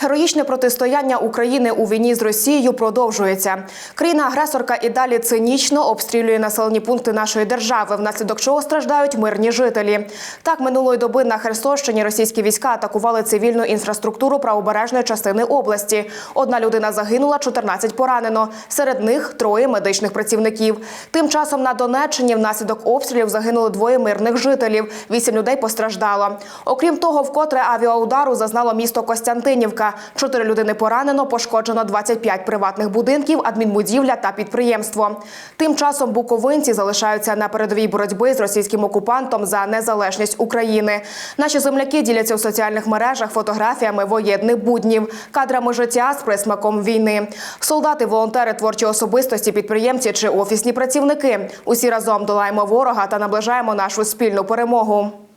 Героїчне протистояння України у війні з Росією продовжується. Країна-агресорка і далі цинічно обстрілює населені пункти нашої держави, внаслідок чого страждають мирні жителі. Так минулої доби на Херсонщині російські війська атакували цивільну інфраструктуру правобережної частини області. Одна людина загинула, 14 поранено. Серед них троє медичних працівників. Тим часом на Донеччині внаслідок обстрілів загинули двоє мирних жителів. Вісім людей постраждало. Окрім того, вкотре авіаудару зазнало місто Костянтинівка. Чотири людини поранено, пошкоджено 25 приватних будинків, адмінбудівля та підприємство. Тим часом буковинці залишаються на передовій боротьби з російським окупантом за незалежність України. Наші земляки діляться у соціальних мережах фотографіями воєнних буднів, кадрами життя з присмаком війни. Солдати, волонтери, творчі особистості, підприємці чи офісні працівники. Усі разом долаємо ворога та наближаємо нашу спільну перемогу.